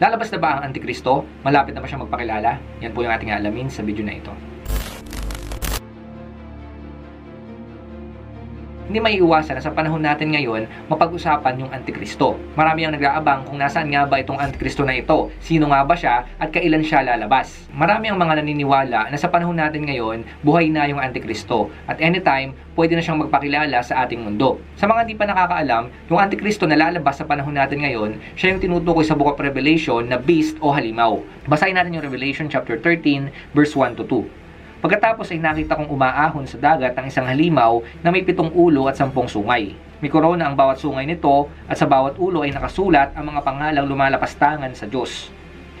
Lalabas na ba ang Antikristo? Malapit na ba siya magpakilala? Yan po yung ating alamin sa video na ito. Hindi may iwasan na sa panahon natin ngayon, mapag-usapan yung Antikristo. Marami ang nag-aabang kung nasaan nga ba itong Antikristo na ito, sino nga ba siya, at kailan siya lalabas. Marami ang mga naniniwala na sa panahon natin ngayon, buhay na yung Antikristo. At anytime, pwede na siyang magpakilala sa ating mundo. Sa mga hindi pa nakakaalam, yung Antikristo na lalabas sa panahon natin ngayon, siya yung tinutukoy sa Book of Revelation na beast o halimaw. Basahin natin yung Revelation chapter 13, verse 1 to 2. Pagkatapos ay nakita kong umaahon sa dagat ang isang halimaw na may pitong ulo at sampung sungay. May korona ang bawat sungay nito at sa bawat ulo ay nakasulat ang mga pangalang lumalapastangan sa Diyos.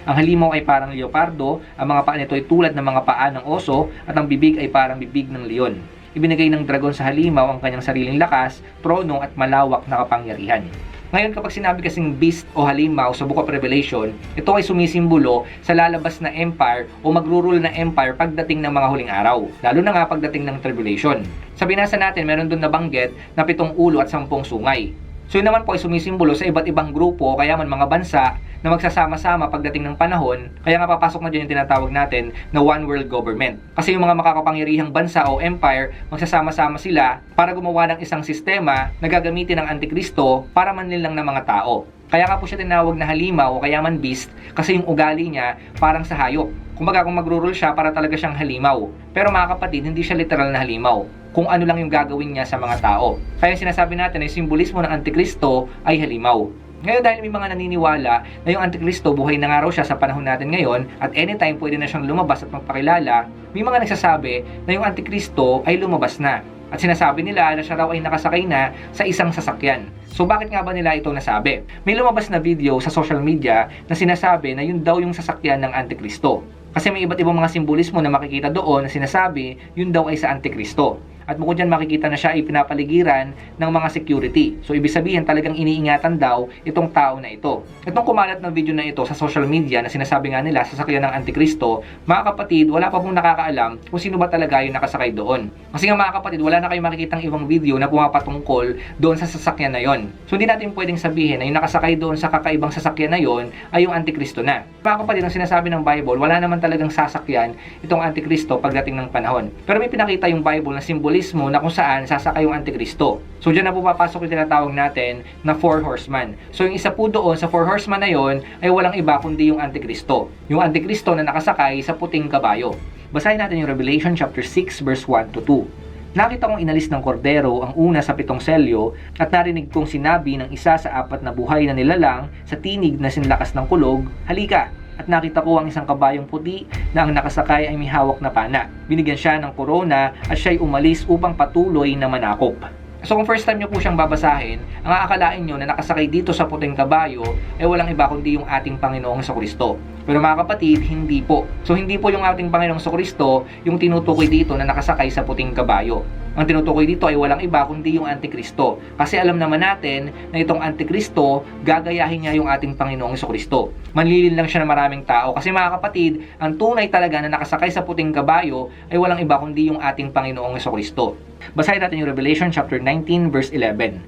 Ang halimaw ay parang leopardo, ang mga paa nito ay tulad ng mga paa ng oso at ang bibig ay parang bibig ng leon. Ibinigay ng dragon sa halimaw ang kanyang sariling lakas, trono at malawak na kapangyarihan. Ngayon kapag sinabi kasing beast o halimaw sa Book of Revelation, ito ay sumisimbolo sa lalabas na empire o magrurule na empire pagdating ng mga huling araw, lalo na nga pagdating ng tribulation. Sa binasa natin, meron doon nabanggit na pitong ulo at sampung sungay. So yun naman po ay sumisimbolo sa iba't ibang grupo kaya man mga bansa na magsasama-sama pagdating ng panahon, kaya nga papasok na dyan yung tinatawag natin na one world government. Kasi yung mga makakapangyarihang bansa o empire, magsasama-sama sila para gumawa ng isang sistema na gagamitin ng Antikristo para manlilang ng mga tao. Kaya nga po siya tinawag na halimaw o kaya man beast kasi yung ugali niya parang sa hayop. Kumbaga kung magro-rule siya para talaga siyang halimaw. Pero mga kapatid, hindi siya literal na halimaw. Kung ano lang yung gagawin niya sa mga tao. Kaya sinasabi natin na yung simbolismo ng Antikristo ay halimaw. Ngayon dahil may mga naniniwala na yung Antikristo buhay na nga raw siya sa panahon natin ngayon at anytime pwede na siyang lumabas at magpakilala, may mga nagsasabi na yung Antikristo ay lumabas na. At sinasabi nila na siya raw ay nakasakay na sa isang sasakyan. So bakit nga ba nila ito nasabi? May lumabas na video sa social media na sinasabi na yun daw yung sasakyan ng Antikristo. Kasi may iba't ibang mga simbolismo na makikita doon na sinasabi yun daw ay sa Antikristo. At bukod dyan makikita na siya ay pinapaligiran ng mga security. So ibig sabihin talagang iniingatan daw itong tao na ito. Itong kumalat na video na ito sa social media na sinasabi nga nila sasakyan ng Antikristo, mga kapatid, wala pa pong nakakaalam kung sino ba talaga yung nakasakay doon. Kasi nga mga kapatid, wala na kayong makikitang ibang video na pumapatungkol doon sa sasakyan na yon. So hindi natin pwedeng sabihin na yung nakasakay doon sa kakaibang sasakyan na yon ay yung Antikristo na. Mga kapatid, ang sinasabi ng Bible, wala naman talagang sasakyan itong Antikristo pagdating ng panahon. Pero may pinakita yung Bible na simbolismo na kung saan sasakay yung Antikristo. So dyan na po papasok yung tinatawag natin na four horseman. So yung isa po doon sa four horseman na yon ay walang iba kundi yung Antikristo. Yung Antikristo na nakasakay sa puting kabayo. Basahin natin yung Revelation chapter 6 verse 1 to 2. Nakita kong inalis ng kordero ang una sa pitong selyo at narinig kong sinabi ng isa sa apat na buhay na nilalang sa tinig na sinlakas ng kulog, Halika! At nakita ko ang isang kabayong puti na ang nakasakay ay may hawak na pana. Binigyan siya ng korona at siya'y umalis upang patuloy na manakop. So kung first time nyo po siyang babasahin, ang aakalain nyo na nakasakay dito sa puting kabayo ay walang iba kundi yung ating Panginoong sa Kristo. Pero mga kapatid, hindi po. So hindi po yung ating Panginoong sa Kristo yung tinutukoy dito na nakasakay sa puting kabayo. Ang tinutukoy dito ay walang iba kundi yung Antikristo. Kasi alam naman natin na itong Antikristo, gagayahin niya yung ating Panginoong Kristo. Manlilin lang siya ng maraming tao. Kasi mga kapatid, ang tunay talaga na nakasakay sa puting kabayo ay walang iba kundi yung ating Panginoong Kristo. Basahin natin yung Revelation chapter 19 verse 11.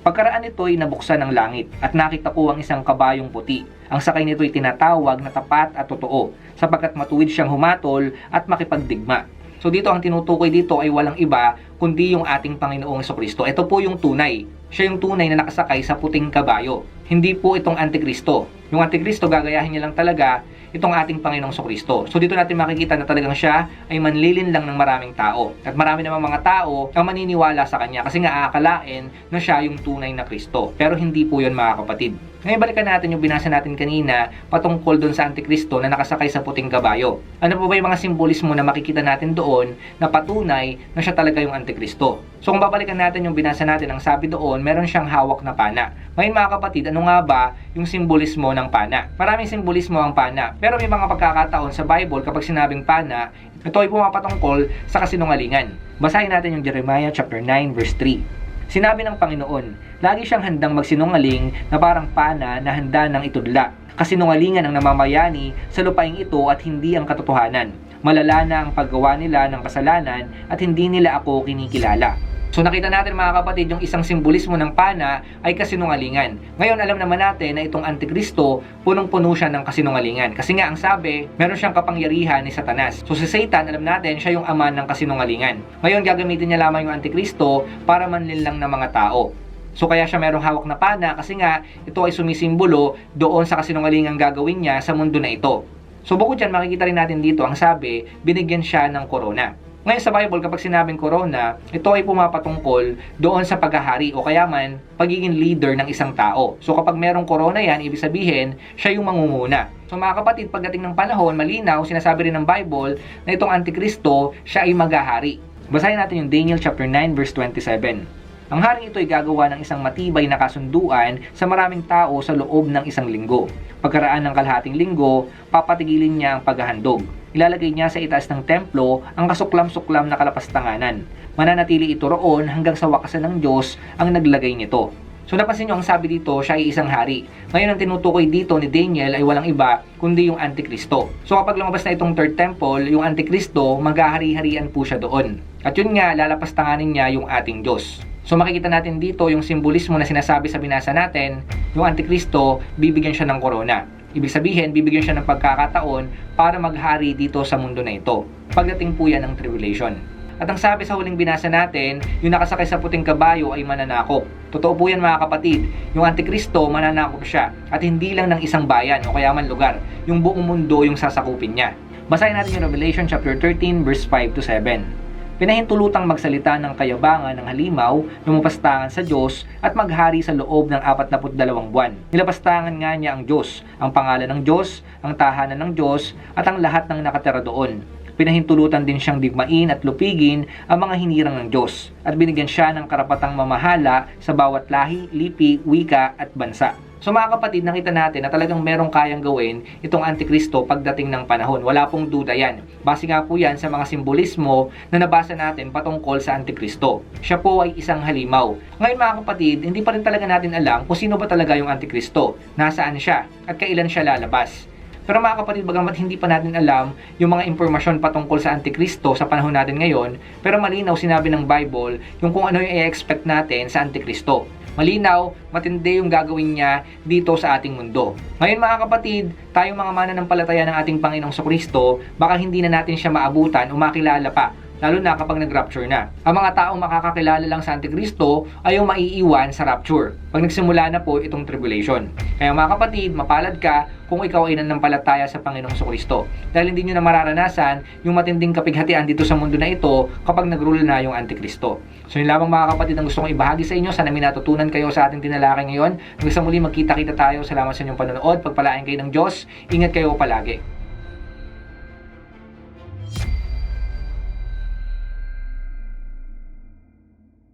Pagkaraan nito ay nabuksan ng langit at nakita ko ang isang kabayong puti. Ang sakay nito ay tinatawag na tapat at totoo sapagkat matuwid siyang humatol at makipagdigma. So dito ang tinutukoy dito ay walang iba kundi yung ating Panginoong Kristo. Ito po yung tunay. Siya yung tunay na nakasakay sa puting kabayo. Hindi po itong Antikristo. Yung Antikristo gagayahin niya lang talaga itong ating Panginoong Kristo. So dito natin makikita na talagang siya ay manlilin lang ng maraming tao. At marami namang mga tao ang maniniwala sa kanya kasi nga aakalain na siya yung tunay na Kristo. Pero hindi po yun mga kapatid. Ngayon balikan natin yung binasa natin kanina patungkol doon sa Antikristo na nakasakay sa puting kabayo. Ano po ba yung mga simbolismo na makikita natin doon na patunay na siya talaga yung Antikristo? So kung babalikan natin yung binasa natin, ang sabi doon, meron siyang hawak na pana. Ngayon mga kapatid, ano nga ba yung simbolismo ng pana? Maraming simbolismo ang pana. Pero may mga pagkakataon sa Bible kapag sinabing pana, ito ay pumapatungkol sa kasinungalingan. Basahin natin yung Jeremiah chapter 9 verse 3. Sinabi ng Panginoon, lagi siyang handang magsinungaling na parang pana na handa ng itudla. Kasinungalingan ang namamayani sa lupaing ito at hindi ang katotohanan. Malala na ang paggawa nila ng kasalanan at hindi nila ako kinikilala. So nakita natin mga kapatid, yung isang simbolismo ng pana ay kasinungalingan. Ngayon alam naman natin na itong Antikristo, punong-puno siya ng kasinungalingan. Kasi nga ang sabi, meron siyang kapangyarihan ni Satanas. So si Satan, alam natin, siya yung ama ng kasinungalingan. Ngayon gagamitin niya lamang yung Antikristo para manlinlang ng mga tao. So kaya siya merong hawak na pana kasi nga ito ay sumisimbolo doon sa kasinungalingang gagawin niya sa mundo na ito. So bukod dyan, makikita rin natin dito ang sabi, binigyan siya ng corona. Ngayon sa Bible, kapag sinabing corona, ito ay pumapatungkol doon sa paghahari o kaya man pagiging leader ng isang tao. So kapag merong corona yan, ibig sabihin, siya yung mangunguna. So mga kapatid, pagdating ng panahon, malinaw, sinasabi rin ng Bible na itong Antikristo, siya ay maghahari. Basahin natin yung Daniel chapter 9 verse 27. Ang haring ito ay gagawa ng isang matibay na kasunduan sa maraming tao sa loob ng isang linggo. Pagkaraan ng kalahating linggo, papatigilin niya ang paghahandog. Ilalagay niya sa itaas ng templo ang kasuklam-suklam na kalapastanganan. Mananatili ito roon hanggang sa wakasan ng Diyos ang naglagay nito. So napansin nyo, ang sabi dito, siya ay isang hari. Ngayon ang tinutukoy dito ni Daniel ay walang iba kundi yung Antikristo. So kapag lumabas na itong third temple, yung Antikristo, maghahari-harian po siya doon. At yun nga, lalapastanganin niya yung ating Diyos. So makikita natin dito yung simbolismo na sinasabi sa binasa natin, yung Antikristo, bibigyan siya ng korona. Ibig sabihin, bibigyan siya ng pagkakataon para maghari dito sa mundo na ito. Pagdating po yan ng tribulation. At ang sabi sa huling binasa natin, yung nakasakay sa puting kabayo ay mananakop. Totoo po yan mga kapatid, yung Antikristo mananakop siya at hindi lang ng isang bayan o kaya man lugar, yung buong mundo yung sasakupin niya. Basahin natin yung Revelation chapter 13 verse 5 to 7 pinahintulutang magsalita ng kayabangan ng halimaw, lumapastangan sa Diyos at maghari sa loob ng 42 buwan. Nilapastangan nga niya ang Diyos, ang pangalan ng Diyos, ang tahanan ng Diyos at ang lahat ng nakatira doon. Pinahintulutan din siyang digmain at lupigin ang mga hinirang ng Diyos at binigyan siya ng karapatang mamahala sa bawat lahi, lipi, wika at bansa. So mga kapatid, nakita natin na talagang merong kayang gawin itong Antikristo pagdating ng panahon. Wala pong duda yan. Base nga po yan sa mga simbolismo na nabasa natin patungkol sa Antikristo. Siya po ay isang halimaw. Ngayon mga kapatid, hindi pa rin talaga natin alam kung sino ba talaga yung Antikristo, nasaan siya, at kailan siya lalabas. Pero mga kapatid, bagamat hindi pa natin alam yung mga impormasyon patungkol sa Antikristo sa panahon natin ngayon, pero malinaw sinabi ng Bible yung kung ano yung i-expect natin sa Antikristo. Malinaw, matindi yung gagawin niya dito sa ating mundo. Ngayon mga kapatid, tayong mga mananampalataya ng ating Panginoong Kristo, baka hindi na natin siya maabutan o makilala pa lalo na kapag nag-rapture na. Ang mga taong makakakilala lang sa Antikristo ay yung maiiwan sa rapture pag nagsimula na po itong tribulation. Kaya mga kapatid, mapalad ka kung ikaw ay nanampalataya sa Panginoong Kristo. Dahil hindi nyo na mararanasan yung matinding kapighatian dito sa mundo na ito kapag nagrule na yung Antikristo. So yun lamang mga kapatid ang gusto kong ibahagi sa inyo. Sana may natutunan kayo sa ating tinalakay ngayon. Hanggang sa muli magkita-kita tayo. Salamat sa inyong panonood. Pagpalain kayo ng Diyos. Ingat kayo palagi.